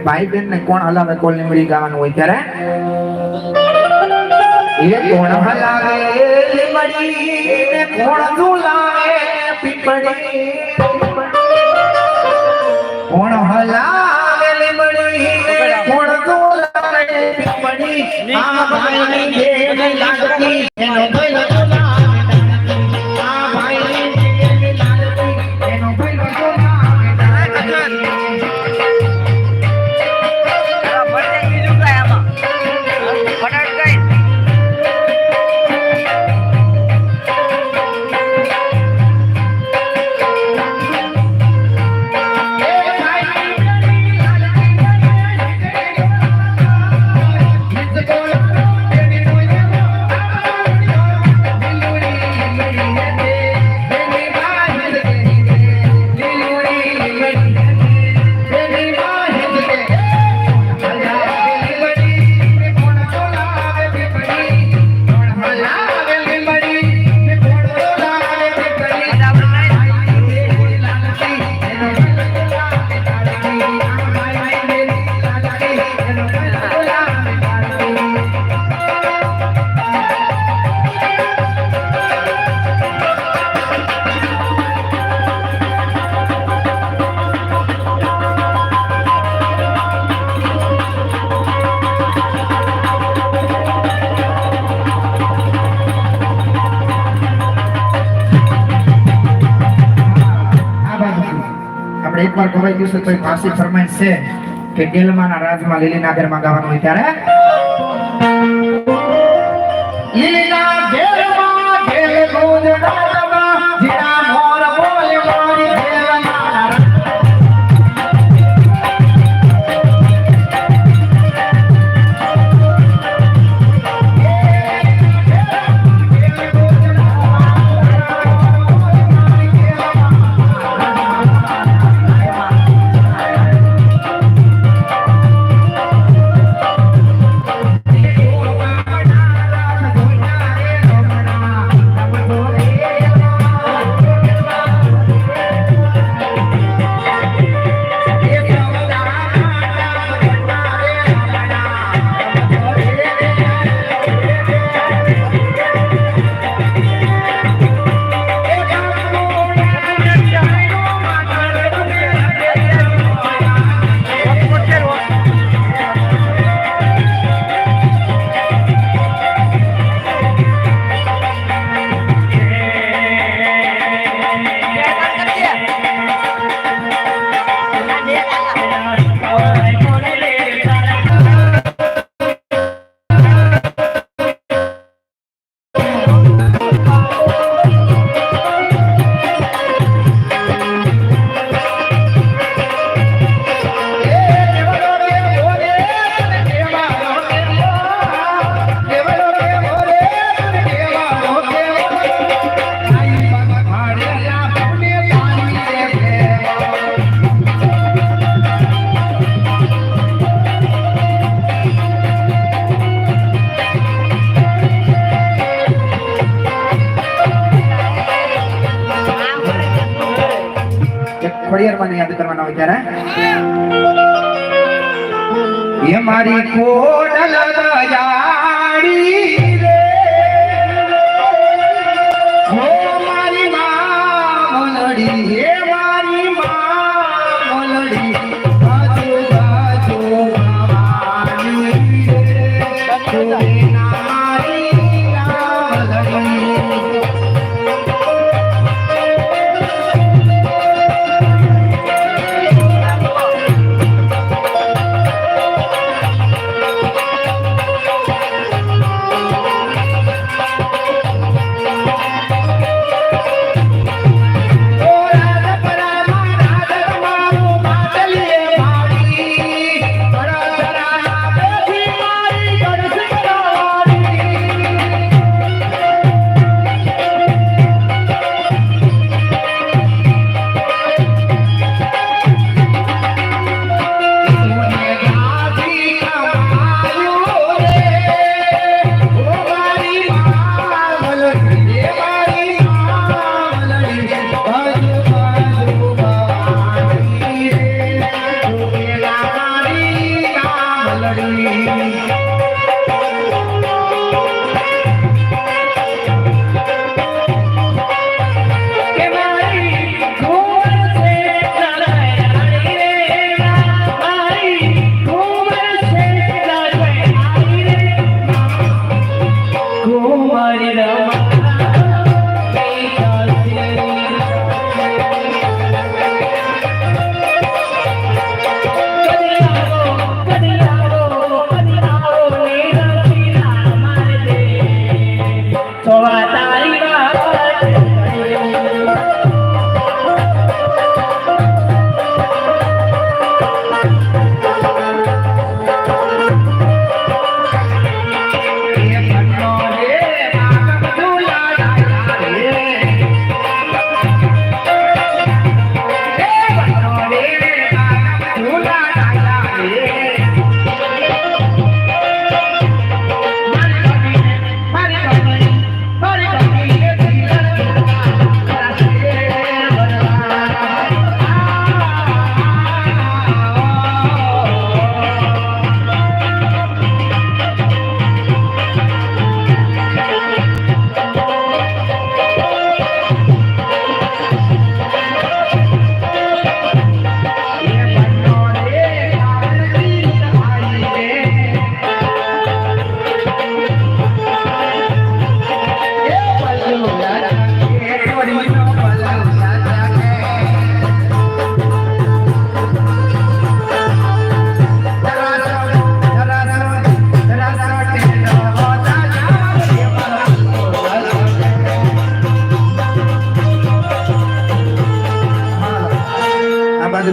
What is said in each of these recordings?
કે ભાઈ બેન ને કોણ હલાવે કોલ મળી ગાવાનું હોય ત્યારે? એ કોણ હલાવે ને કોણ ઝુલાવે પીપળી? કોણ હલાવે લીમડી કોણ ઝુલાવે પીપડી આ ભાઈ ને લાગતી એનો ભઈલો એકવાર ખવાઈ ગયું તો ફાંસી ફરમાઈશ છે કે ડેલમાના રાજમાં લીલીનાગરમાં ગાવાનું હોય ત્યારે. ઘેર ગોંદડામાં જીણા મોર બોલે મોરી એક ખોડિયારમાં યાદ કરવાના હોય ત્યારે. એ મારી કોડલ દયાળી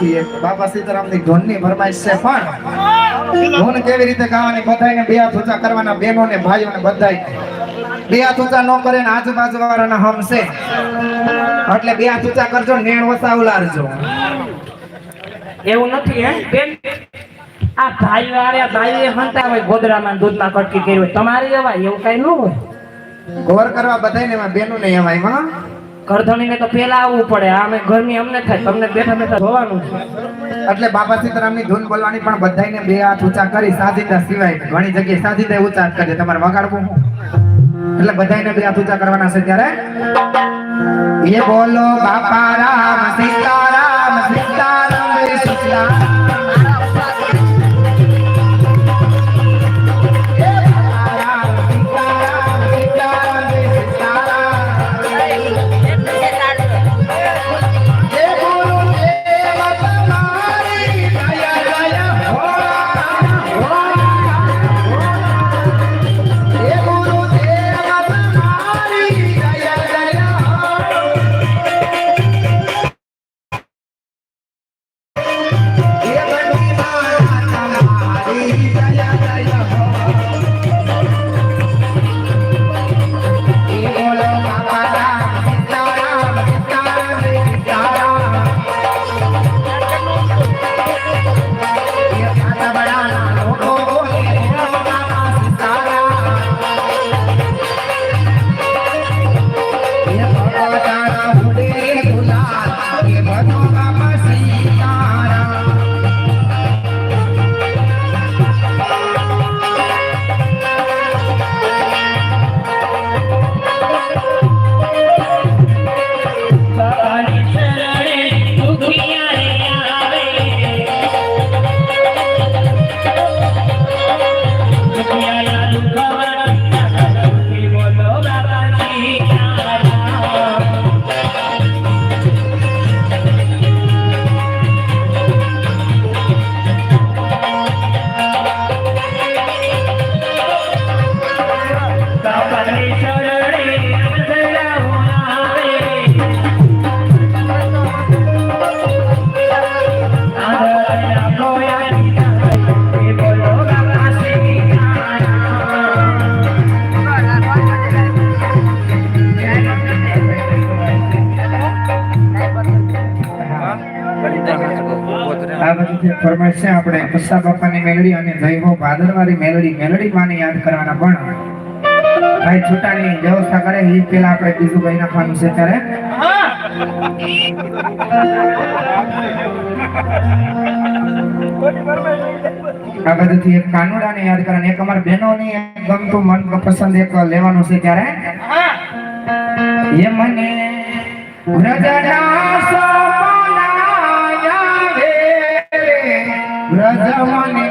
નથી બાપા સીતારામની ધોનની ફરમાઈશ છે પણ ધૂન કેવી રીતે ગાવાની બધાને બે હાથ ઊંચા કરવાના બહેનો ને ભાઈઓ ને બધાય. બે હાથ ઊંચા ન કરે ને આજુબાજુ વાળાના હમ છે. એટલે બે હાથ ઊંચા કરજો નેણ ઓછા ઉલારજો. એવું નથી હે? બેન આ ભાઈ વાળા ભાઈ હંતા હોય ગોદરામાં ને દૂધમાં કટકી કર્યું હોય. તમારે એવા એવું કઈ ન હોય. ગોર કરવા બધાને એમાં બેનું નહીં એમાં એમાં કરધણીને તો પેલા આવવું પડે. આમે ગરમી અમને થાય. તમને બેઠા બેઠા જોવાનું એટલે બાબા સીતારામની ધૂન બોલવાની પણ બધાને બે હાથ ઊંચા કરી સાજીદા સિવાય ઘણી જગ્યાએ સાજીદા ઊંચા જ કરજે તમારે વગાડવું એટલે બધાને બે હાથ ઊંચા કરવાના છે ત્યારે? એ બોલો બાપા રામ સીતારામ. આ બધી જે ફરમાઈશ છે આપણે કસ્સા બાપાની મેલડી અને જય હો ભાદરવારી મેલડી મેલડી માને યાદ કરવાના પણ ભાઈ છૂટાની વ્યવસ્થા કરે એ પેલા આપણે બીજું કઈ નાખવાનું છે ત્યારે? આ બધીથી એક કાનુડાને યાદ કરવાના એક અમારા બહેનોની ગમતું મન પસંદ એક લેવાનું છે ત્યારે? એ મને વ્રજના વ્રજ મને